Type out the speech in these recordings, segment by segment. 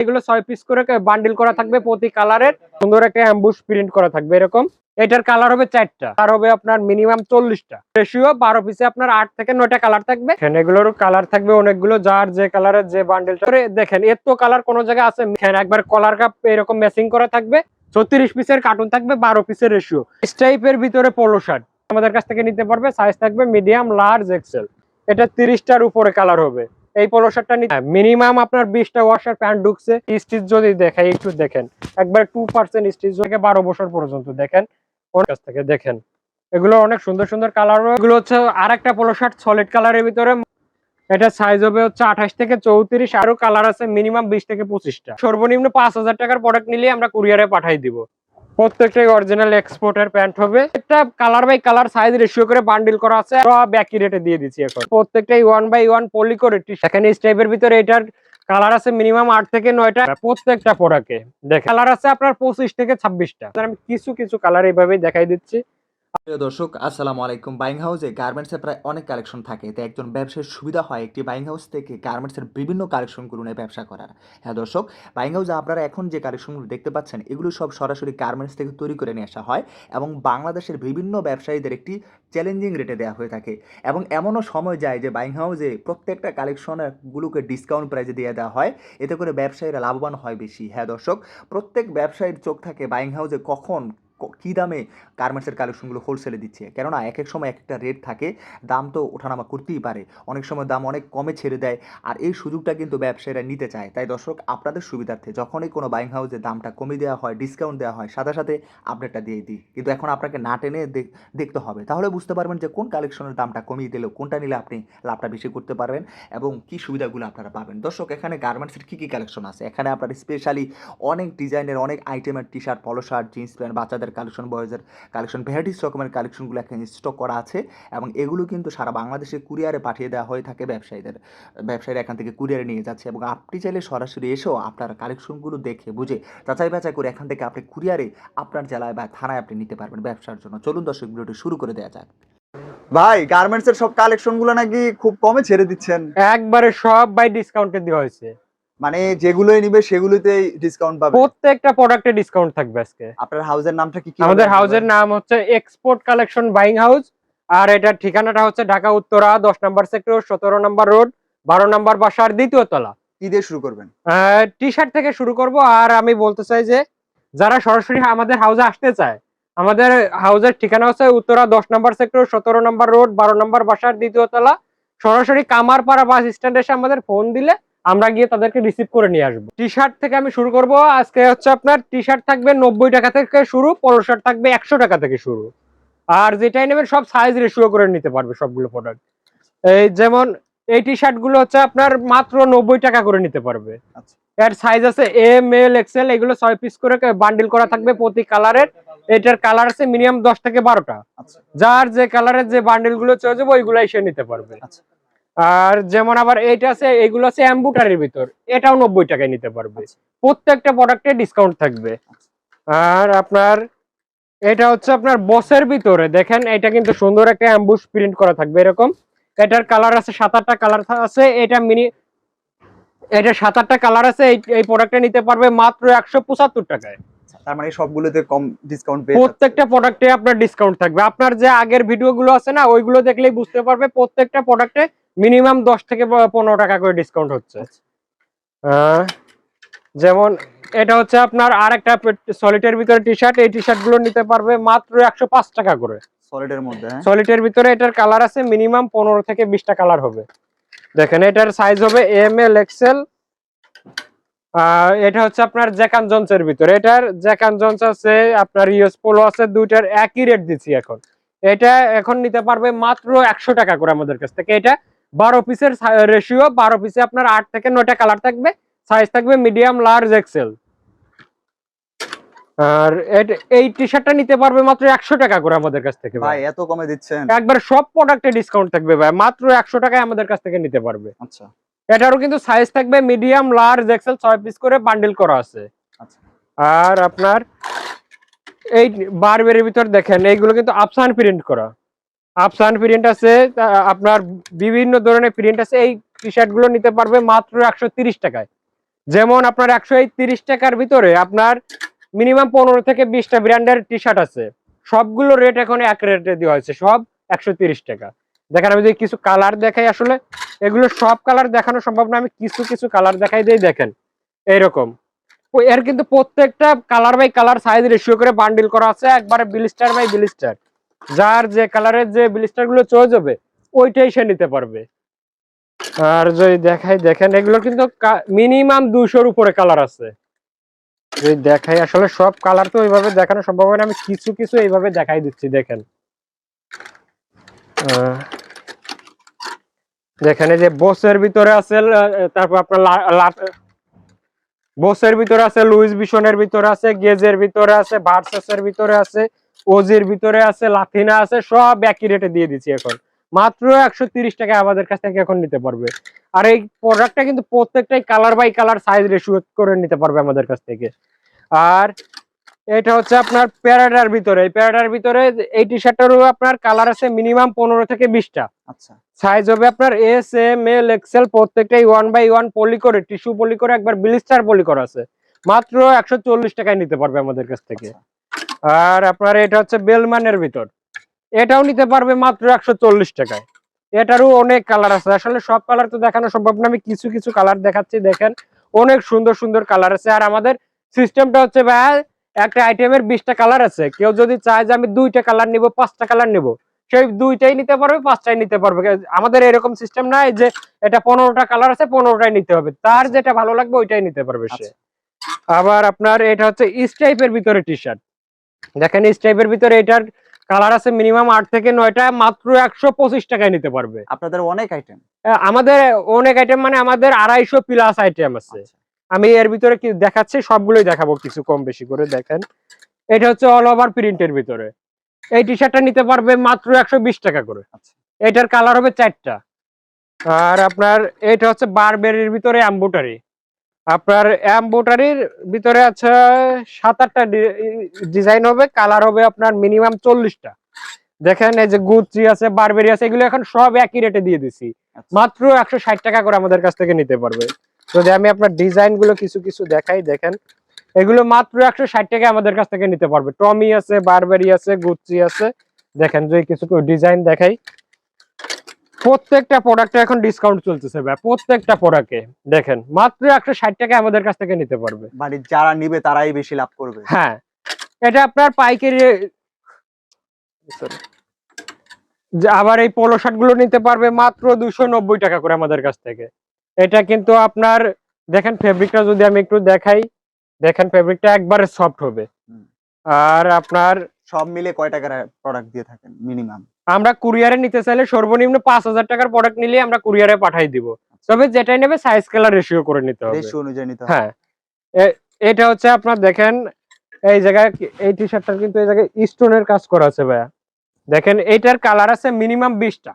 এগুলো ছয় পিস করে বান্ডিল করা থাকবে প্রতি কালারের সুন্দর একটা অ্যাম্বুশ প্রিন্ট করা থাকবে এরকম। এটার কালার হবে চারটা। আর হবে আপনার মিনিমাম চল্লিশটা। রেশিও বারো পিসে আপনার আট থেকে নয়টা কালার থাকবে। এগুলোর কালার থাকবে অনেকগুলো। যার যে কালারের যে বান্ডেলটা দেখেন এর তো কালার কোন জায়গায় আছে। একবার কলার কাপ এরকম ম্যাচিং করা থাকবে। ছত্রিশ পিসের কার্টুন থাকবে, বারো পিসের রেশিও স্টাইপের ভিতরে পোলো শার্ট আমাদের কাছ থেকে নিতে পারবে। সাইজ থাকবে মিডিয়াম লার্জ এক্সেল এটা তিরিশটার উপরে কালার হবে। এই পোলো শার্টটা মিনিমাম আপনার বিশটা ওয়াশার প্যান্ট ঢুকছে। স্টিচ যদি দেখাই, একটু দেখেন। একবার টু পার্সেন্ট স্টিচ থেকে বারো বছর পর্যন্ত, দেখেন। ওর কাছ থেকে দেখেন। এগুলো অনেক সুন্দর সুন্দর কালার এগুলো হচ্ছে আর একটা শার্ট সলিড কালারের ভিতরে। এটা সাইজ হবে হচ্ছে আঠাশ থেকে চৌত্রিশ। আরও কালার আছে মিনিমাম বিশ থেকে পঁচিশটা। সর্বনিম্ন পাঁচ হাজার টাকার প্রোডাক্ট নিলে আমরা কুরিয়ারে পাঠাই দিব। প্রত্যেকটাই অরিজিনাল এক্সপোর্টের প্যান্ট হবে। একটা colour by colour size ratio করে বান্ডিল করা আছে। একই রেটে দিয়ে দিচ্ছি এখন। প্রত্যেকটাই ওয়ান বাই ওয়ান পলি করে সেখানে স্টাইপের ভিতরে এটার কালার আছে মিনিমাম আট থেকে নয়টা। প্রত্যেকটা পোড়াকে দেখ কালার আছে আপনার পঁচিশ থেকে ছাব্বিশটা। আমি কিছু কিছু কালার এইভাবেই দেখাই দিচ্ছি। প্রিয় দর্শক, আসসালামু আলাইকুম। বাইং হাউসে গার্মেন্টসের প্রায় অনেক কালেকশন থাকে। তাই একজন ব্যবসায়ীর সুবিধা হয় একটি বাইং হাউস থেকে গার্মেন্টসের বিভিন্ন কালেকশনগুলো নিয়ে ব্যবসা করার। হ্যাঁ দর্শক বাইং হাউসে আপনারা এখন যে কালেকশনগুলো দেখতে পাচ্ছেন, এগুলো সব সরাসরি গার্মেন্টস থেকে তৈরি করে নিয়ে আসা হয় এবং বাংলাদেশের বিভিন্ন ব্যবসায়ীদের একটি চ্যালেঞ্জিং রেটে দেওয়া হয়ে থাকে। এবং এমনও সময় যায় যে বাইং হাউসে প্রত্যেকটা কালেকশনগুলোকে ডিসকাউন্ট প্রাইজে দিয়ে দেওয়া হয়। এতে করে ব্যবসায়ীরা লাভবান হয় বেশি। হ্যাঁ দর্শক, প্রত্যেক ব্যবসায়ীর চোখ থাকে বাইং হাউসে কখন ক- দামে গার্মেন্টসের কালেকশনগুলো হোলসেলে দিচ্ছে? কেননা এক এক সময় এক একটা রেট থাকে, দাম তো ওঠানামা করতেই পারে। অনেক সময় দাম অনেক কমে ছেড়ে দেয়, আর এই সুযোগটা কিন্তু ব্যবসায়ীরা নিতে চায়। তাই দর্শক, আপনাদের সুবিধার্থে যখনই কোনো বাইং হাউসে দামটা কমিয়ে দেওয়া হয় ডিসকাউন্ট দেওয়া হয়, সাথে সাথে আপডেটটা দিয়ে দিই। কিন্তু এখন আপনাকে না টেনে দেখ- দেখতে হবে। তাহলে বুঝতে পারবেন যে কোন কালেকশনের দামটা কমিয়ে দিলেও কোনটা নিলে আপনি লাভটা বেশি করতে পারবেন এবং কি সুবিধাগুলো আপনারা পাবেন। দর্শক, এখানে গার্মেন্টসের কী কী কালেকশন আছে? এখানে আপনার স্পেশালি অনেক ডিজাইনের অনেক আইটেমের T shirt polo shirt jeans pant বাচ্চাদের কালেকশন বয়েজের কালেকশন ভ্যারাইটিস রকমের কালেকশনগুলো এখানে স্টক করা আছে এবং এগুলো কিন্তু সারা বাংলাদেশে কুরিয়ারে পাঠিয়ে দেওয়া হয়ে থাকে ব্যবসায়ীদের, ব্যবসায়ীরা এখান থেকে কুরিয়ারে নিয়ে যাচ্ছে এবং আপনি চাইলে সরাসরি এসেও আপনার কালেকশনগুলো দেখে, বুঝে, যাচাই বাছাই করে এখান থেকে আপনি কুরিয়ারে আপনার জেলায় বা থানায় আপনি নিতে পারবেন ব্যবসার জন্য। চলুন দর্শক, ভিডিওটি শুরু করে দেওয়া যাক। ভাই গার্মেন্টস এর সব কালেকশনগুলো নাকি খুব কমে ছেড়ে দিচ্ছেন? একবারে সব বাই ডিসকাউন্টে দেওয়া হয়েছে। মানে যেগুলোই নিবে সেগুলোতেই ডিসকাউন্ট পাবে। প্রত্যেকটা প্রোডাক্টে ডিসকাউন্ট থাকবে আজকে। আপনার হাউসের নামটা কি কি আমাদের? হাউসের নাম হচ্ছে এক্সপোর্ট কালেকশন বাইং হাউস আর এটার ঠিকানাটা হচ্ছে ঢাকা উত্তরা দশ নম্বর সেক্টর সতেরো নম্বর রোড বারো নম্বর বাসার দ্বিতীয় তলা। কি দিয়ে শুরু করবেন? টি শার্ট থেকে শুরু করব আর আমি বলতে চাই যে যারা সরাসরি আমাদের হাউজে আসতে চায় আমাদের হাউসের ঠিকানা হচ্ছে উত্তরা দশ নম্বর সেক্টর সতেরো নম্বর রোড বারো নম্বর বাসার দ্বিতীয় তলা। সরাসরি কামারপাড়া বাস স্ট্যান্ড এসে আমাদের ফোন দিলে আমরা গিয়ে তাদেরকে রিসিভ করে নিয়ে আসব। টি শার্ট থেকে আমি শুরু করব। আজকে হচ্ছে আপনার টি শার্ট থাকবে নব্বই টাকা থেকে শুরু পলো শার্ট থাকবে একশো টাকা থেকে শুরু। আর যেটাই নেবেন সব সাইজ রেশিও করে নিতে পারবে সবগুলো প্রোডাক্ট এই যেমন এই টি শার্টগুলো হচ্ছে আপনার মাত্র নব্বই টাকা করে নিতে পারবে। আচ্ছা। এর সাইজ আছে এম এল এক্সেল এগুলো ছয় পিস করে বান্ডিল করা থাকবে প্রতি কালারের এটার কালার আছে মিনিমাম দশ থেকে বারোটা। আচ্ছা। যার যে কালারের যে বান্ডিলগুলো চলে যাবে ওইগুলো এসে নিতে পারবে। আচ্ছা। আর যেমন আবার এইটা আছে এগুলো আছে অ্যাম্বুটারির ভিতর। এটাও নব্বই টাকায় নিতে পারবে। আচ্ছা। প্রত্যেকটা প্রোডাক্টে ডিসকাউন্ট থাকবে। আর আপনার এটা হচ্ছে আপনার বসের ভিতরে। দেখেন এটা কিন্তু সুন্দর একটা অ্যাম্বুশ প্রিন্ট করা থাকবে এরকম। এটার কালার আছে সাত আটটা কালার আছে। এটা মিনি এটা সাত আটটা কালার আছে। এই এই প্রোডাক্টটা নিতে পারবে মাত্র একশো পঁচাত্তর টাকায়। আচ্ছা। তার মানে সবগুলোতে কম ডিসকাউন্ট পেয়ে প্রত্যেকটা প্রোডাক্টে আপনার ডিসকাউন্ট থাকবে। আপনার যে আগের ভিডিওগুলো আছে না ওইগুলো দেখলেই বুঝতে পারবে প্রত্যেকটা প্রোডাক্টে মিনিমাম দশ থেকে পনেরো টাকা করে ডিসকাউন্ট হচ্ছে। যেমন এটা হচ্ছে আপনার আর একটা সলিটের ভিতরে টি শার্ট এই টি শার্টগুলো নিতে পারবে মাত্র একশো পাঁচ টাকা করে। সলিডের মধ্যে হ্যাঁ? সলিটের ভিতরে এটার কালার আছে মিনিমাম পনেরো থেকে বিশটা কালার হবে। দেখেন এটার সাইজ হবে এম এল এক্সেল এটা হচ্ছে আপনার জ্যাকান জন্সের ভিতরে। এটার জ্যাকান জন্স আছে আপনার ইউএস পোলো আছে দুইটার একই রেট দিচ্ছি এখন। এটা এখন নিতে পারবে মাত্র একশো টাকা করে আমাদের কাছ থেকে। এটা বারো পিসের রেশিও বারো পিসে আপনার আট থেকে নয়টা কালার থাকবে সাইজ থাকবে মিডিয়াম লার্জ এক্সেল আর এই টি শার্টটা নিতে পারবে মাত্র একশো টাকা করে আমাদের কাছ থেকে ভাই। এত কমে দিচ্ছেন। একবার সব প্রোডাক্টে ডিসকাউন্ট থাকবে ভাই মাত্র একশো টাকায় আমাদের কাছ থেকে নিতে পারবে। আচ্ছা। এটারও কিন্তু সাইজ থাকবে মিডিয়াম লার্জ এক্সেল ছয় পিস করে বান্ডিল করা আছে। আচ্ছা। আর আপনার এই বারবেরের ভিতর দেখেন এইগুলো কিন্তু আফসান প্রিন্ট করা। আফসান প্রিন্ট আছে আপনার বিভিন্ন ধরনের প্রিন্ট আছে, এই টি শার্টগুলো নিতে পারবে মাত্র একশো টাকায়। যেমন আপনার একশো টাকার ভিতরে আপনার মিনিমাম পনেরো থেকে বিশটা ব্র্যান্ডের টি শার্ট আছে। সবগুলো রেট এখন এক রেটে দেওয়া হয়েছে, সব একশো টাকা। দেখেন আমি যদি কিছু কালার দেখাই আসলে, এগুলো সব কালার দেখানো সম্ভব না, আমি কিছু কিছু কালার দেখাই দিয়ে দেখেন। এইরকম। এর কিন্তু প্রত্যেকটা colour by colour size ratio করে বান্ডিল করা আছে, একবারে বিলিস্টার বাই বিলিস্টার যার যে কালারের যে বিলিস্টারগুলো চয়ে যাবে, ওইটাই সে নিতে পারবে। আর যদি দেখাই, দেখেন, এগুলো কিন্তু মিনিমাম দুশোর উপরে কালার আছে। যদি দেখাই, আসলে সব কালার তো ওইভাবে দেখানো সম্ভব হয় না আমি কিছু কিছু এইভাবে দেখাই দিচ্ছি, দেখেন। দেখেন যে বসের ভিতরে আছে তারপর আপনার বসের ভিতরে আছে, লুইস বিশনের ভিতরে আছে, গেজের ভিতরে আছে, ভার্সাসের ভিতরে আছে ওজির ভিতরে আছে লাথিনা আছে সব একই রেটে দিয়ে দিচ্ছি এখন। মাত্র একশো তিরিশ টাকা আমাদের কাছ থেকে এখন নিতে পারবে। আর এই প্রোডাক্টটা কিন্তু প্রত্যেকটাই colour by colour size ratio করে নিতে পারবে আমাদের কাছ থেকে। আর এটা হচ্ছে আপনার প্যারাডার ভিতরে। এই প্যারাডার ভিতরে এই টি শার্টেরও আপনার কালার আছে মিনিমাম পনেরো থেকে বিশটা। আচ্ছা। সাইজ হবে আপনার এস এম এল এক্সেল প্রত্যেকটাই ওয়ান বাই ওয়ান পলি করে টিস্যু পলি করে একবার ব্লিস্টার পলি করা আছে। মাত্র একশো চল্লিশ টাকায় নিতে পারবে আমাদের কাছ থেকে। আর আপনার এটা হচ্ছে বেলমানের ভিতর। এটাও নিতে পারবে মাত্র একশো চল্লিশ টাকায়। এটারও অনেক কালার আছে। আসলে সব কালার তো দেখানো সম্ভব না। আমি কিছু কিছু কালার দেখাচ্ছি দেখেন। অনেক সুন্দর সুন্দর কালার আছে। আর আমাদের সিস্টেমটা হচ্ছে ভাই একটা আইটেমের বিশটা কালার আছে। কেউ যদি চায় যে আমি দুইটা কালার নিব পাঁচটা কালার নিব সেই দুইটাই নিতে পারবে পাঁচটাই নিতে পারবে। আমাদের এরকম সিস্টেম নাই যে এটা পনেরোটা কালার আছে পনেরোটাই নিতে হবে। তার আচ্ছা। যেটা ভালো লাগবে ওইটাই নিতে পারবে সে। আচ্ছা। আবার আপনার এটা হচ্ছে স্টাইপের ভিতরে টি শার্ট দেখেন স্টাইপের ভিতরে এটার কালার আছে মিনিমাম আট থেকে নয়টা মাত্র একশো পঁচিশ টাকায় নিতে পারবে। আপনাদের অনেক আইটেম আমাদের অনেক আইটেম মানে আমাদের আড়াইশো প্লাস আইটেম আছে। আমি এর ভিতরে কি দেখাচ্ছি? সবগুলোই দেখাবো কিছু কম বেশি করে দেখেন। এটা হচ্ছে অল ওভার প্রিন্টের ভিতরে। এই টি শার্টটা নিতে পারবে মাত্র একশো বিশ টাকা করে। আচ্ছা। এটার কালার হবে চারটা। আর আপনার এটা হচ্ছে বারবেরির ভিতরে অ্যাম্বোটারি আপনার অ্যাম্বোটারির ভিতরে আছে সাত আটটা ডিজাইন হবে কালার হবে আপনার মিনিমাম চল্লিশটা। দেখেন এই যে গুচি আছে বারবেরি আছে এগুলো এখন সব একই রেটে দিয়ে দিছি। আচ্ছা। মাত্র একশো ষাট টাকা করে আমাদের কাছ থেকে নিতে পারবে। যদি আমি আপনার ডিজাইনগুলো কিছু কিছু দেখাই দেখেন এগুলো মাত্র একশো ষাট টাকা আমাদের কাছ থেকে নিতে পারবে। টমি আছে বারবেরি আছে গুচি আছে। দেখেন যদি কিছু ডিজাইন দেখাই। প্রত্যেকটা প্রোডাক্টে এখন ডিসকাউন্ট চলতেছে ভাই প্রত্যেকটা প্রোডাক্টে দেখেন মাত্র একশো ষাট টাকা আমাদের কাছ থেকে নিতে পারবে। বাড়ির যারা নিবে তারাই বেশি লাভ করবে। হ্যাঁ এটা আপনার পাইকারি আবার এই পোলো শার্টগুলো নিতে পারবে মাত্র দুশো নব্বই টাকা করে আমাদের কাছ থেকে। এটা কিন্তু আপনার দেখেন ফেব্রিকটা যদি আমি একটু দেখাই দেখেন ফেব্রিকটা একবারে সফট হবে। আর আপনার সব মিলে কয় টাকার প্রোডাক্ট দিয়ে থাকেন মিনিমাম আমরা কুরিয়ারে নিতে চাইলে সর্বনিম্ন পাঁচ হাজার টাকার প্রোডাক্ট নিলে আমরা কুরিয়ারে পাঠাই দিব। তবে যেটাই নেবে সাইজ কালার রেশিও করে নিতে হবে। রেশিও অনুযায়ী নিতে হ্যাঁ। এটা হচ্ছে আপনার দেখেন এই জায়গায় এই টি শার্টটার কিন্তু এই জায়গায় স্টোনের কাজ করা আছে ভাইয়া। দেখেন এইটার কালার আছে মিনিমাম বিশটা।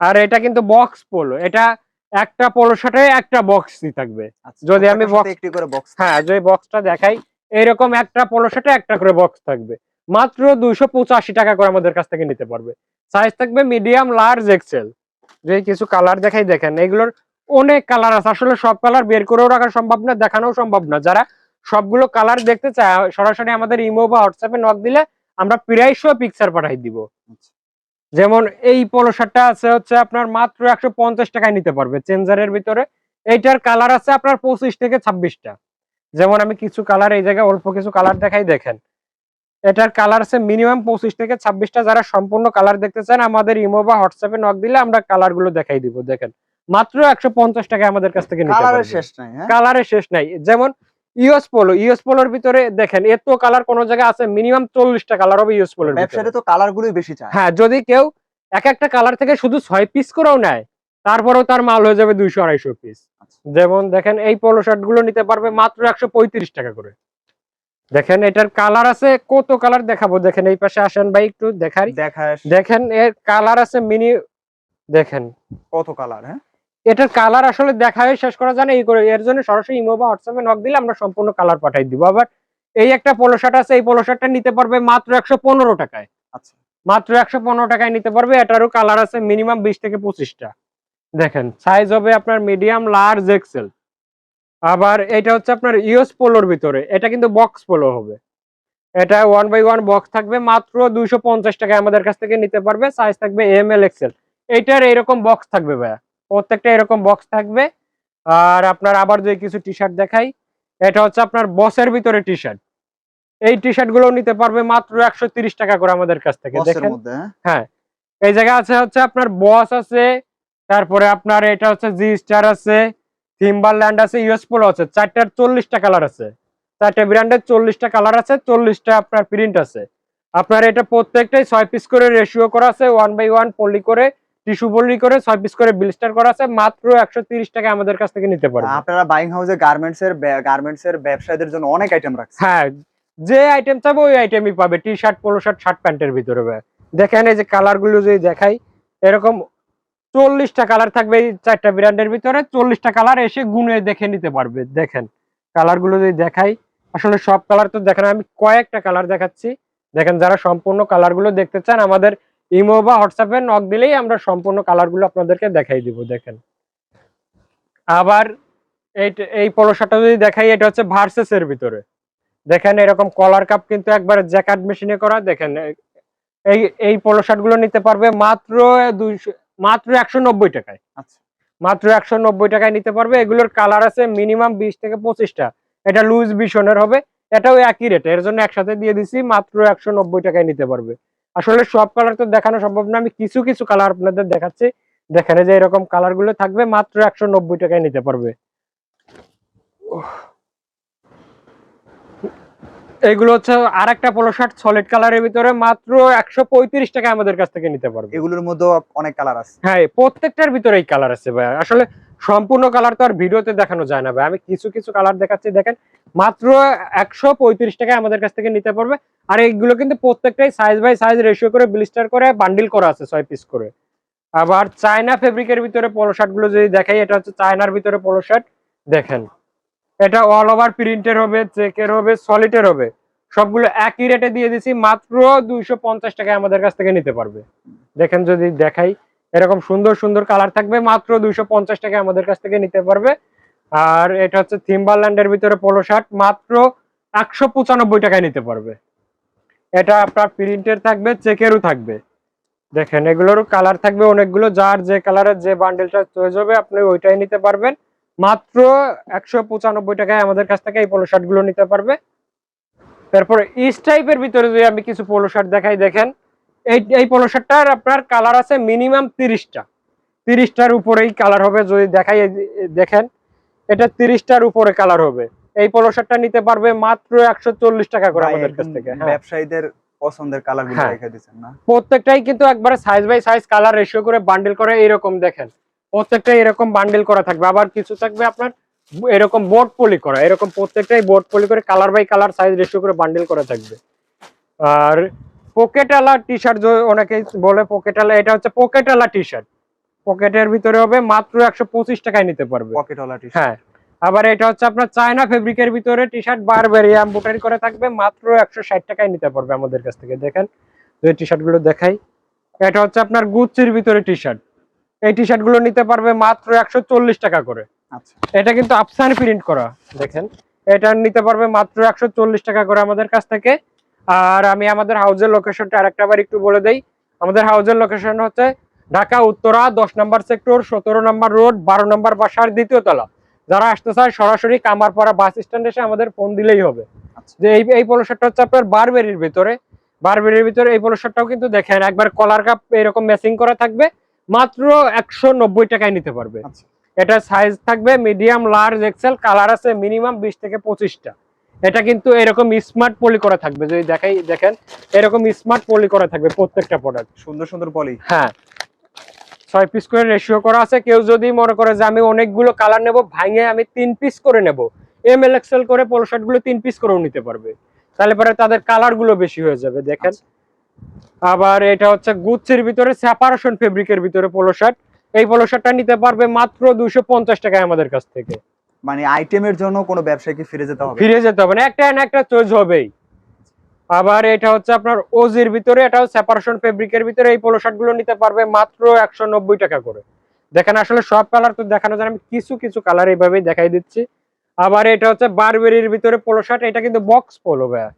আর এটা কিন্তু বক্স পোলো এটা একটা পোলো শার্টে একটা বক্সই থাকবে। আচ্ছা, যদি আমি বক্স হ্যাঁ যদি বক্সটা দেখাই এরকম একটা পোলো শার্টে একটা করে বক্স থাকবে। মাত্র দুইশো পঁচাশি টাকা করে আমাদের কাছ থেকে নিতে পারবে। সাইজ থাকবে মিডিয়াম লার্জ এক্সেল যে কিছু কালার দেখাই দেখেন এগুলোর অনেক কালার আছে। আসলে সব কালার বের করেও রাখা সম্ভব না দেখানোও সম্ভব না। যারা সবগুলো কালার দেখতে চায় সরাসরি আমাদের ইমো বা হোয়াটসঅ্যাপে নক দিলে আমরা প্রায়শই পিকচার পাঠাই দিব। আচ্ছা। যেমন এই পোলো শার্টটা আছে হচ্ছে আপনার মাত্র একশো পঞ্চাশ টাকায় নিতে পারবে চেঞ্জারের ভিতরে। এইটার কালার আছে আপনার পঁচিশ থেকে ছাব্বিশটা। যেমন আমি কিছু কালার এই জায়গায় অল্প কিছু কালার দেখাই দেখেন। এটার কালার আছে মিনিমাম পঁচিশ থেকে ছাব্বিশটা। যারা সম্পূর্ণ কালার দেখতে চান আমাদের ইমো বা হোয়াটসঅ্যাপে নক দিলে আমরা কালারগুলো দেখাই দিব দেখেন। মাত্র একশো পঞ্চাশ টাকা আমাদের কাছ থেকে কালারের শেষ নাই হ্যাঁ? শেষ নাই। যেমন ইউএস পোলো ইউএস পোলোর ভিতরে দেখেন এত কালার কোন জায়গায় আছে মিনিমাম চল্লিশটা কালার হবে ইউএস পোলোর ভিতরে। ব্যবসাতে তো কালার গুলোই বেশি চায়। হ্যাঁ যদি কেউ এক একটা কালার থেকে শুধু ছয় পিস করেও নেয় তারপরেও তার মাল হয়ে যাবে দুইশো আড়াইশো পিস আচ্ছা। যেমন দেখেন এই পোলো শার্টগুলো নিতে পারবে মাত্র একশো পঁয়ত্রিশ টাকা করে। দেখেন এটার কালার আছে কত কালার দেখাবো? দেখেন এই পাশে আসেন ভাই একটু দেখাই। দেখায় দেখেন এর কালার আছে মিনি দেখেন। কত কালার হ্যাঁ? এটার কালার আসলে দেখা হয়ে শেষ করা যায় না এই করে এর জন্য সরাসরি ইমো বা হোয়াটসঅ্যাপে নক দিলে আমরা সম্পূর্ণ কালার পাঠাই দিব। আবার এই একটা পোলো শার্ট আছে এই পোলো শার্টটা নিতে পারবে মাত্র একশো পনেরো টাকায়। আচ্ছা। মাত্র একশো পনেরো টাকায় নিতে পারবে এটারও কালার আছে মিনিমাম বিশ থেকে পঁচিশটা। দেখেন সাইজ হবে আপনার মিডিয়াম লার্জ এক্সেল আবার এটা হচ্ছে আপনার ইউএস পোলোর ভিতরে। এটা কিন্তু বক্স পোলো হবে। এটা ওয়ান বাই ওয়ান বক্স থাকবে মাত্র দুইশো পঞ্চাশ টাকায় আমাদের কাছ থেকে নিতে পারবে। সাইজ থাকবে এম এল এক্সেল এইটার এরকম বক্স থাকবে ভাইয়া। প্রত্যেকটা এরকম বক্স থাকবে। আর আপনার আবার যদি কিছু টি শার্ট দেখাই এটা হচ্ছে আপনার বসের ভিতরে টি শার্ট এই টি শার্টগুলো নিতে পারবে মাত্র একশো তিরিশ টাকা করে আমাদের কাছ থেকে দেখেন। হ্যাঁ? হ্যাঁ। এই জায়গা আছে হচ্ছে আপনার বস আছে তারপরে আপনার এটা হচ্ছে জি স্টার আছে থিম্বারল্যান্ড আছে ইউএস পোলো আছে চারটার চল্লিশটা কালার আছে। চারটা ব্র্যান্ডের চল্লিশটা কালার আছে চল্লিশটা আপনার প্রিন্ট আছে। আপনার এটা প্রত্যেকটাই ছয় পিস করে রেশিও করা আছে ওয়ান বাই ওয়ান পলি করে টিস্যু পলি করে ছয় পিস করে বিলস্টার করা আছে মাত্র একশো তিরিশ টাকা আমাদের কাছ থেকে নিতে পারবে আপনারা বাইং হাউসে গার্মেন্টস এর গার্মেন্টস এর ব্যবসায়ীদের জন্য অনেক আইটেম রাখছে হ্যাঁ যে আইটেম চাবে ওই আইটেমই পাবে T shirt polo shirt shirt প্যান্টের ভিতরে দেখেন এই যে কালারগুলো যদি দেখাই এরকম চল্লিশটা কালার থাকবে এই চারটা ব্র্যান্ডের ভিতরে চল্লিশটা কালার এসে গুনে দেখে নিতে পারবে, দেখেন। কালারগুলো যদি দেখাই, আসলে সব কালার তো দেখেন, আমি কয়েকটা কালার দেখাচ্ছি। দেখেন, যারা সম্পূর্ণ কালারগুলো দেখতে চান, আমাদের ইমো বা হোয়াটসঅ্যাপে নক দিলেই আমরা সম্পূর্ণ কালারগুলো আপনাদেরকে দেখাই দিব, দেখেন। আবার এই এই পোলো শার্টটা যদি দেখাই, এটা হচ্ছে ভার্সেস এর ভিতরে। দেখেন, এরকম কলার কাপ কিন্তু একবার জ্যাকেট মেশিনে করা, দেখেন, এই এই পোলো শার্টগুলো নিতে পারবে মাত্র দুইশো মাত্র একশো নব্বই টাকায়। আচ্ছা। মাত্র একশো নব্বই টাকায় নিতে পারবে। এগুলোর কালার আছে মিনিমাম বিশ থেকে পঁচিশটা। এটা লুজ বিশনের হবে। এটাও একই রেট এর জন্য একসাথে দিয়ে দিছি মাত্র একশো নব্বই টাকায় নিতে পারবে। আসলে সব কালার তো দেখানো সম্ভব না। আমি কিছু কিছু কালার আপনাদের দেখাচ্ছি। দেখেন যে এরকম কালারগুলো থাকবে মাত্র একশো নব্বই টাকায় নিতে পারবে। এগুলো হচ্ছে আর একটা পোলো শার্ট সলিড কালারের ভিতরে মাত্র একশো পঁয়ত্রিশ টাকা আমাদের কাছ থেকে নিতে পারবে। এগুলোর মধ্যে অনেক কালার আছে। হ্যাঁ প্রত্যেকটার ভিতরেই কালার আছে ভাই। আসলে সম্পূর্ণ কালার তো আর ভিডিওতে দেখানো যায় না ভাই। আমি কিছু কিছু কালার দেখাচ্ছি দেখেন মাত্র একশো পঁয়ত্রিশ টাকায় আমাদের কাছ থেকে নিতে পারবে। আর এইগুলো কিন্তু প্রত্যেকটাই সাইজ বাই সাইজ রেশিও করে ব্লিস্টার করে বান্ডিল করা আছে ছয় পিস করে। আবার চায়না ফেব্রিকের ভিতরে পোলো শার্টগুলো যদি দেখাই এটা হচ্ছে চায়নার ভিতরে পোলো শার্ট দেখেন। এটা অল ওভার প্রিন্টের হবে চেকের হবে সলিডের হবে। সবগুলো একই রেটে দিয়ে দিছি, মাত্র দুইশো পঞ্চাশ টাকায় আমাদের কাছ থেকে নিতে পারবে। দেখেন যদি দেখাই, এরকম সুন্দর সুন্দর কালার থাকবে, মাত্র দুইশো পঞ্চাশ টাকায় আমাদের কাছ থেকে নিতে পারবে। আর এটা হচ্ছে থিম্বারল্যান্ডের ভিতরে পোলো শার্ট মাত্র একশো পঁচানব্বই টাকায় নিতে পারবে। এটা আপনার প্রিন্টের থাকবে চেকেরও থাকবে। দেখেন এগুলোরও কালার থাকবে অনেকগুলো, যার যে কালারের যে বান্ডেলটা চয়েস হবে, আপনি ওইটাই নিতে পারবেন। মাত্র একশো পঁচানব্বই টাকায় আমাদের কাছ থেকে এই পোলো শার্টগুলো নিতে পারবে। তারপরে ইস টাইপের ভিতরে যদি আমি কিছু পোলো শার্ট দেখাই দেখেন এই এই পোলো শার্টটার আপনার কালার আছে মিনিমাম তিরিশটা। তিরিশটার উপরেই কালার হবে যদি দেখাই দেখেন এটা তিরিশটার উপরে কালার হবে। এই পোলো শার্টটা নিতে পারবে মাত্র একশো চল্লিশ টাকা করে আমাদের কাছ থেকে হ্যাঁ। ব্যবসায়ীদের পছন্দের কালারগুলো হ্যাঁ। রেখে দিচ্ছেন না। প্রত্যেকটাই কিন্তু একবারে size by size colour ratio করে বান্ডেল করে এরকম দেখেন। প্রত্যেকটাই এরকম বান্ডেল করা থাকবে। আবার কিছু থাকবে আপনার এরকম বোর্ড পলি করা। এরকম প্রত্যেকটাই বোর্ড পলি করে colour by colour size ratio করে বান্ডেল করা থাকবে। আর পকেটালা টি শার্ট অনেকেই বলে পকেটালা এটা হচ্ছে পকেটালা টি শার্ট পকেটের ভিতরে হবে মাত্র একশো পঁচিশ টাকায় নিতে পারবে। পকেট ওয়ালা টি হ্যাঁ। আবার এটা হচ্ছে আপনার চায়না ফেব্রিকের ভিতরে টি শার্ট বারবেরি এম্বোটারি করে থাকবে মাত্র একশো ষাট টাকায় নিতে পারবে আমাদের কাছ থেকে। দেখেন যে টি শার্টগুলো দেখাই। এটা হচ্ছে আপনার গুচ্ছির ভিতরে টি শার্ট এই টি শার্টগুলো নিতে পারবে মাত্র একশো চল্লিশ টাকা করে। আচ্ছা। এটা কিন্তু আফসান প্রিন্ট করা দেখেন। এটা নিতে পারবে মাত্র একশো চল্লিশ টাকা করে আমাদের কাছ থেকে। আর আমি আমাদের হাউজের লোকেশনটা আরেকটা বার একটু বলে দেই। আমাদের হাউজের লোকেশন হচ্ছে ঢাকা উত্তরা দশ নম্বর সেক্টর সতেরো নম্বর রোড বারো নম্বর বাসার দ্বিতীয় তলা। যারা আসতে চায় সরাসরি কামারপাড়া বাস স্ট্যান্ড এসে আমাদের ফোন দিলেই হবে। আচ্ছা। যে এই এই পোলো শার্টটা হচ্ছে আপনার বারবেরির ভিতরে। বারবেরির ভিতরে এই পোলো শার্টটাও কিন্তু দেখেন একবার কলার কাপ এরকম ম্যাচিং করা থাকবে। মাত্র একশো নব্বই টাকায় নিতে পারবে। আচ্ছা। এটা সাইজ থাকবে মিডিয়াম লার্জ এক্সেল কালার আছে মিনিমাম বিশ থেকে পঁচিশটা। এটা কিন্তু এরকম স্মার্ট পলি করা থাকবে। যদি দেখাই দেখেন এরকম স্মার্ট পলি করা থাকবে প্রত্যেকটা প্রোডাক্ট সুন্দর সুন্দর পলি হ্যাঁ। ছয় পিস করে রেশিও করা আছে। কেউ যদি মনে করে যে আমি অনেকগুলো কালার নেব ভাঙে আমি তিন পিস করে নেব এম এল এক্সেল করে পলো শার্টগুলো তিন পিস করেও নিতে পারবে। তাহলে পরে তাদের কালারগুলো বেশি হয়ে যাবে। দেখেন আবার এটা হচ্ছে গুচ্ছের ভিতরে সেপারেশন ফেব্রিকের ভিতরে পোলো শার্ট এই পোলো শার্টটা নিতে পারবে মাত্র দুশো পঞ্চাশ টাকায় আমাদের কাছ থেকে। মানে আইটেমের জন্য কোনো ব্যবসায়ীকে ফিরে যেতে হবে? ফিরে যেতে হবে না একটা না একটা চয়েস হবেই। আবার এটা হচ্ছে আপনার ওজির ভিতরে এটাও সেপারেশন ফেব্রিকের ভিতরে এই পোলো শার্টগুলো নিতে পারবে মাত্র একশো নব্বই টাকা করে। দেখেন আসলে সব কালার তো দেখানো যায় আমি কিছু কিছু কালার এইভাবেই দেখাই দিচ্ছি। আবার এটা হচ্ছে বারবেরির ভিতরে পোলো শার্ট এটা কিন্তু বক্স পোলো ভাইয়া।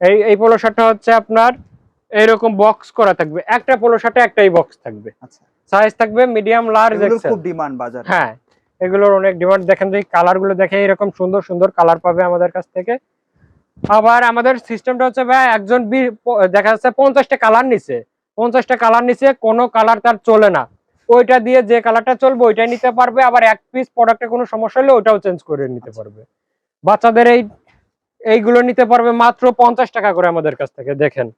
এই এই পোলো শার্টটা হচ্ছে আপনার এইরকম বক্স করা থাকবে। একটা পোলো শার্টে একটাই বক্স থাকবে। আচ্ছা। সাইজ থাকবে মিডিয়াম লার্জ এক্সেল খুব ডিমান্ড বাজার। হ্যাঁ এগুলোর অনেক ডিমান্ড দেখেন যে কালারগুলো দেখে এরকম সুন্দর সুন্দর কালার পাবে আমাদের কাছ থেকে। আবার আমাদের সিস্টেমটা হচ্ছে ভাই একজন দেখা যাচ্ছে পঞ্চাশটা কালার নিছে। পঞ্চাশটা কালার নিছে কোনো কালার তার চলে না। ওইটা দিয়ে যে কালারটা চলবে ওইটাই নিতে পারবে। আবার এক পিস প্রোডাক্টে কোনো সমস্যা হলে ওইটাও চেঞ্জ করে নিতে পারবে। বাচ্চাদের এই এইগুলো নিতে পারবে মাত্র পঞ্চাশ টাকা করে আমাদের কাছ থেকে দেখেন।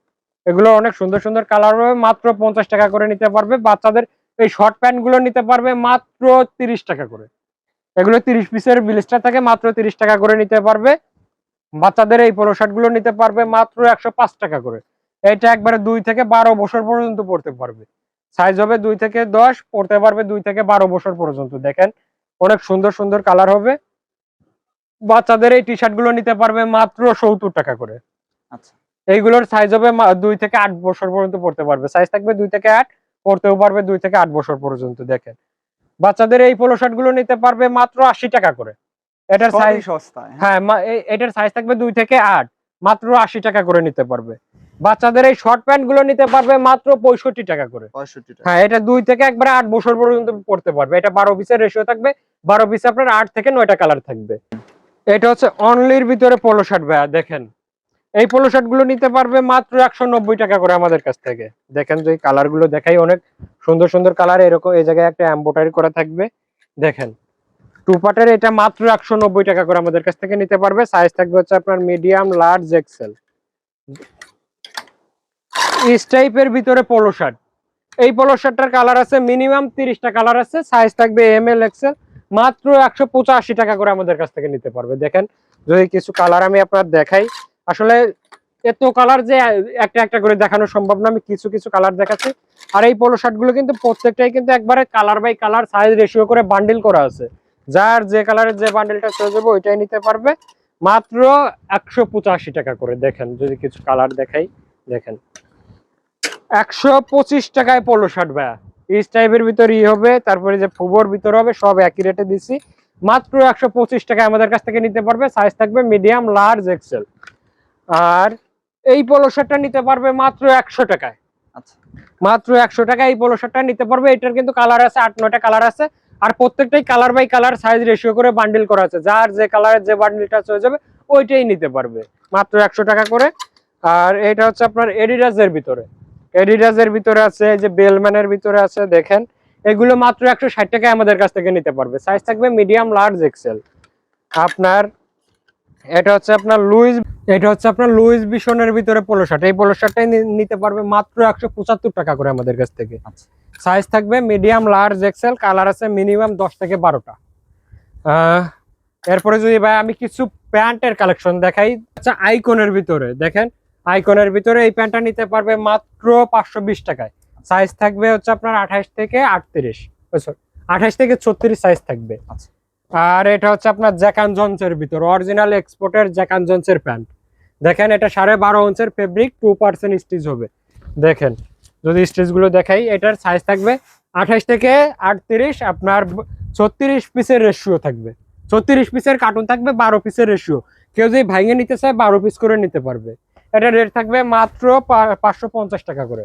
এগুলো অনেক সুন্দর সুন্দর কালার হবে, মাত্র পঞ্চাশ টাকা করে নিতে পারবে। বাচ্চাদের এই শর্ট প্যান্টগুলো নিতে পারবে মাত্র তিরিশ টাকা করে। এগুলো তিরিশ পিসের বিলিস্টার থাকে, মাত্র তিরিশ টাকা করে নিতে পারবে। বাচ্চাদের এই পোলো শার্টগুলো নিতে পারবে মাত্র একশো পাঁচ টাকা করে। এটা একবারে দুই থেকে বারো বছর পর্যন্ত পড়তে পারবে। সাইজ হবে দুই থেকে দশ, পড়তে পারবে দুই থেকে বারো বছর পর্যন্ত। দেখেন, অনেক সুন্দর সুন্দর কালার হবে। বাচ্চাদের এই টি শার্টগুলো নিতে পারবে মাত্র সত্তর টাকা করে। আচ্ছা। এইগুলোর সাইজ হবে দুই থেকে আট বছর পর্যন্ত পড়তে পারবে। সাইজ থাকবে দুই থেকে আট পড়তেও পারবে দুই থেকে আট বছর পর্যন্ত দেখেন। বাচ্চাদের এই পোলো শার্টগুলো নিতে পারবে মাত্র আশি টাকা করে। এটার সাইজ সস্তায় হ্যাঁ। হ্যাঁ এটার সাইজ থাকবে দুই থেকে আট মাত্র আশি টাকা করে নিতে পারবে। বাচ্চাদের এই শর্ট প্যান্টগুলো নিতে পারবে মাত্র পঁয়ষট্টি টাকা করে। হ্যাঁ এটা দুই থেকে একবারে আট বছর পর্যন্ত পড়তে পারবে। এটা বারো পিসের রেশিও থাকবে। বারো পিসে আপনার আট থেকে নয়টা কালার থাকবে। এটা হচ্ছে অনলির ভিতরে পোলো শার্ট ভাইয়া দেখেন। এই পোলো শার্টগুলো নিতে পারবে মাত্র একশো নব্বই টাকা করে আমাদের কাছ থেকে। দেখেন যে কালারগুলো দেখাই অনেক সুন্দর সুন্দর কালার এরকম এই জায়গায় একটা এম্বোটারি করা থাকবে। দেখেন টু পার্টের এটা মাত্র একশো নব্বই টাকা করে আমাদের কাছ থেকে নিতে পারবে। সাইজ থাকবে হচ্ছে আপনার মিডিয়াম লার্জ এক্সেল টাইপের ভিতরে পোলো শার্ট এই পোলো শার্টটার কালার আছে মিনিমাম তিরিশটা কালার আছে। সাইজ থাকবে এম এল এক্সেল মাত্র একশো পঁচাশি টাকা করে আমাদের কাছ থেকে নিতে পারবে। দেখেন, যদি কিছু কালার আমি আপনার দেখাই আসলে এত কালার যে একটা একটা করে দেখানো সম্ভব না, আমি কিছু কিছু কালার দেখাচ্ছি। আর এই পোলো শার্টগুলো কিন্তু প্রত্যেকটাই কিন্তু একবারে colour by colour size ratio করে বান্ডিল করা আছে। যার যে কালারের যে বান্ডিলটা চলে যাবে, ওইটাই নিতে পারবে। মাত্র একশো পঁচাশি টাকা করে, দেখেন, যদি কিছু কালার দেখাই, দেখেন। একশো পঁচিশ টাকায় পোলো শার্ট ভাইয়া। ইস টাইপের ভিতরে ই হবে, তারপরে যে ফুবোর ভিতরে হবে, সব একই রেটে দিচ্ছি মাত্র একশো পঁচিশ টাকায় আমাদের কাছ থেকে নিতে পারবে সাইজ থাকবে মিডিয়াম লার্জ এক্সেল আর এই পোলো শার্টটা নিতে পারবে মাত্র একশো টাকায়। আচ্ছা। মাত্র একশো টাকা এই পোলো শার্টটা নিতে পারবে। এটার কিন্তু কালার আছে আট নয়টা কালার আছে। আর প্রত্যেকটাই colour by colour size ratio করে বান্ডিল করা আছে। যার যে কালারের যে বান্ডিলটা চলে যাবে ওইটাই নিতে পারবে। মাত্র একশো টাকা করে। আর এটা হচ্ছে আপনার এডিডাসের ভিতরে। এডিডাসের ভিতরে আছে যে বেলম্যানের ভিতরে আছে দেখেন। এগুলো মাত্র একশো ষাট টাকায় আমাদের কাছ থেকে নিতে পারবে। সাইজ থাকবে মিডিয়াম লার্জ এক্সেল আপনার এটা হচ্ছে আপনার লুইস এটা হচ্ছে আপনার লুইস বিশনের ভিতরে পোলো শার্ট এই পোলো শার্টটাই নিতে পারবে মাত্র একশো পঁচাত্তর টাকা করে আমাদের কাছ থেকে। আচ্ছা। সাইজ থাকবে মিডিয়াম লার্জ এক্সেল কালার আছে মিনিমাম দশ থেকে বারোটা। এরপরে যদি ভাই আমি কিছু প্যান্টের কালেকশন দেখাই আচ্ছা আইকনের ভিতরে দেখেন আইকনের ভিতরে এই প্যান্টটা নিতে পারবে মাত্র পাঁচশো বিশ টাকায়। সাইজ থাকবে হচ্ছে আপনার আঠাশ থেকে আটত্রিশ আঠাশ থেকে ছত্রিশ সাইজ থাকবে। আচ্ছা। আর এটা হচ্ছে আপনার জ্যাকান জন্সের ভিতর অরিজিনাল এক্সপোর্টের জ্যাকান জন্সের প্যান্ট। দেখেন, এটা সাড়ে বারো ইঞ্চের ফেব্রিক টু পার্সেন্ট স্টিচ হবে। দেখেন, যদি স্টিচগুলো দেখাই, এটার সাইজ থাকবে আঠাশ থেকে আটত্রিশ, আপনার ছত্রিশ পিসের রেশিও থাকবে। ছত্রিশ পিসের কার্টুন থাকবে, বারো পিসের রেশিও কেউ যদি ভাঙে নিতে চায়, বারো পিস করে নিতে পারবে। এটা রেট থাকবে মাত্র পাঁচশো পঞ্চাশ টাকা করে।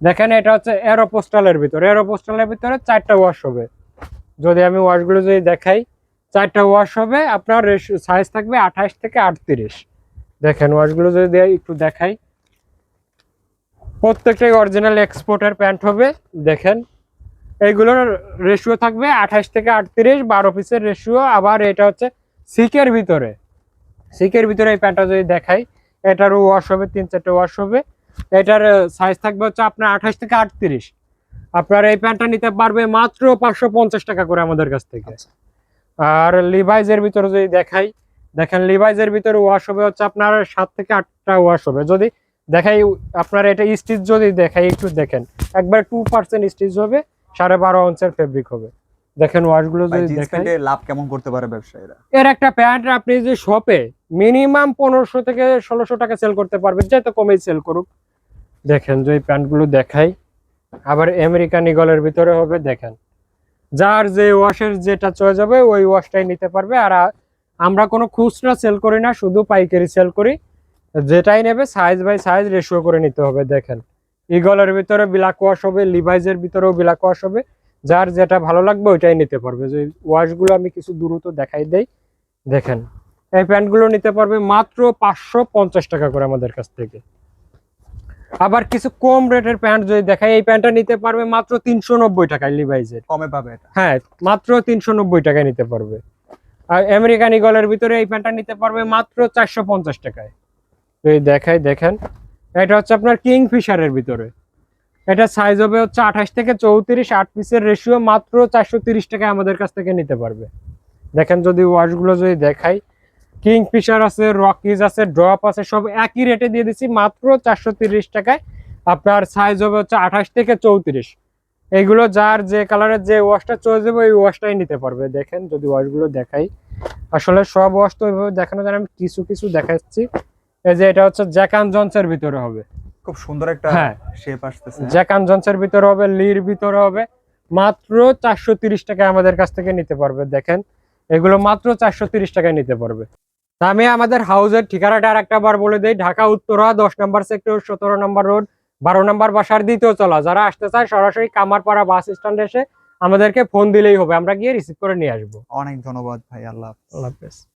দেখেন, এটা হচ্ছে এরো পোস্টালের ভিতরে। এরো পোস্টালের ভিতরে চারটা ওয়াশ হবে। যদি আমি ওয়াশগুলো যদি দেখাই চারটা ওয়াশ হবে, আপনার সাইজ থাকবে আঠাশ থেকে আটত্রিশ। দেখেন ওয়াশগুলো যদি একটু দেখাই। প্রত্যেকটাই অরিজিনাল এক্সপোর্টের প্যান্ট হবে, দেখেন। এইগুলোর রেশিও থাকবে আঠাশ থেকে আটত্রিশ, বারো পিসের রেশিও আবার এটা হচ্ছে সিকের ভিতরে। সিকের ভিতরে এই প্যান্টটা যদি দেখাই, এটারও ওয়াশ হবে, তিন চারটে ওয়াশ হবে। এটার সাইজ থাকবে হচ্ছে আপনার আঠাশ থেকে আটত্রিশ। আপনার এই প্যান্টটা নিতে পারবে মাত্র পাঁচশো পঞ্চাশ টাকা করে আমাদের কাছ থেকে। আচ্ছা। আর লিভাইজের ভিতরে যদি দেখাই দেখেন লিভাইজের ভিতরে ওয়াশ হবে হচ্ছে আপনার সাত থেকে আটটা ওয়াশ হবে। যদি দেখাই আপনার এটা স্টিচ যদি দেখাই একটু দেখেন। একবার টু পার্সেন্ট স্টিচ হবে সাড়ে বারো অঞ্চের ফেব্রিক হবে। দেখেন ওয়াশগুলো যদি লাভ কেমন করতে পারে ব্যবসায়ীরা? এর একটা প্যান্ট আপনি যে শপে মিনিমাম পনেরোশো থেকে ষোলোশো টাকা সেল করতে পারবেন যত কমেই সেল করুক। দেখেন যে প্যান্টগুলো দেখাই। আবার আমেরিকান ইগলের ভিতরে হবে দেখেন। যার যে ওয়াশের যেটা চলে যাবে, ওই ওয়াশটাই নিতে পারবে। আর আমরা কোনো খুচরা সেল করি না, শুধু পাইকারি সেল করি। যেটাই নেবে সাইজ বাই সাইজ রেশিও করে নিতে হবে, দেখেন। ইগলের ভিতরে ব্ল্যাক ওয়াশ হবে লিভাইজের ভিতরেও ব্ল্যাক ওয়াশ হবে। যার যেটা ভালো লাগবে, ওইটাই নিতে পারবে। যে ওয়াশগুলো আমি কিছু দ্রুত দেখাই দেই, দেখেন। এই প্যান্টগুলো নিতে পারবে মাত্র পাঁচশো পঞ্চাশ টাকা করে আমাদের কাছ থেকে। আবার কিছু কম রেটের প্যান্ট যদি দেখাই এই প্যান্টটা নিতে পারবে মাত্র তিনশো নব্বই টাকায় লিভাইজের কমে পাবে এটা? হ্যাঁ মাত্র তিনশো নব্বই টাকায় নিতে পারবে। আর আমেরিকান ইগলের ভিতরে এই প্যান্টটা নিতে পারবে মাত্র চারশো পঞ্চাশ টাকায়। তো এই দেখাই দেখেন। এটা হচ্ছে আপনার কিং ফিশারের ভিতরে। এটা সাইজ হবে হচ্ছে আঠাশ থেকে চৌত্রিশ আট পিসের রেশিও মাত্র চারশো তিরিশ টাকায় আমাদের কাছ থেকে নিতে পারবে। দেখেন যদি ওয়াশগুলো যদি দেখাই কিং ফিশার আছে রকিজ আছে ড্রপ আছে সব একই রেটে দিয়ে দিচ্ছি মাত্র চারশো টাকায়। আপনার সাইজ হবে হচ্ছে আঠাশ থেকে চৌত্রিশ। এইগুলো যার যে কালারের যে ওয়াশটা চলে যাবে ওই ওয়াশটাই নিতে পারবে। দেখেন যদি ওয়াশগুলো দেখাই। আসলে সব ওয়াশ তো ওইভাবে দেখানো যায় আমি কিছু কিছু দেখাচ্ছি। এই যে এটা হচ্ছে জ্যাকান জনসের ভিতরে হবে। খুব সুন্দর একটা হ্যাঁ। শেপ আসতেছে। জ্যাকান জনসের ভিতরে হবে লির ভিতরে হবে। মাত্র চারশো তিরিশ টাকায় আমাদের কাছ থেকে নিতে পারবে দেখেন। এগুলো মাত্র চারশো তিরিশ টাকায় নিতে পারবে। আমি আমাদের হাউসের ঠিকানাটা আর একটা বার বলে দিই। ঢাকা উত্তরা দশ নম্বর সেক্টর সতেরো নম্বর রোড বারো নম্বর বাসার দ্বিতীয় চলা যারা আসতে চায় সরাসরি কামারপাড়া বাস স্ট্যান্ডে এসে আমাদেরকে ফোন দিলেই হবে। আমরা গিয়ে রিসিভ করে নিয়ে আসব। অনেক ধন্যবাদ ভাই আল্লাহ। আল্লাহ হাফেজ।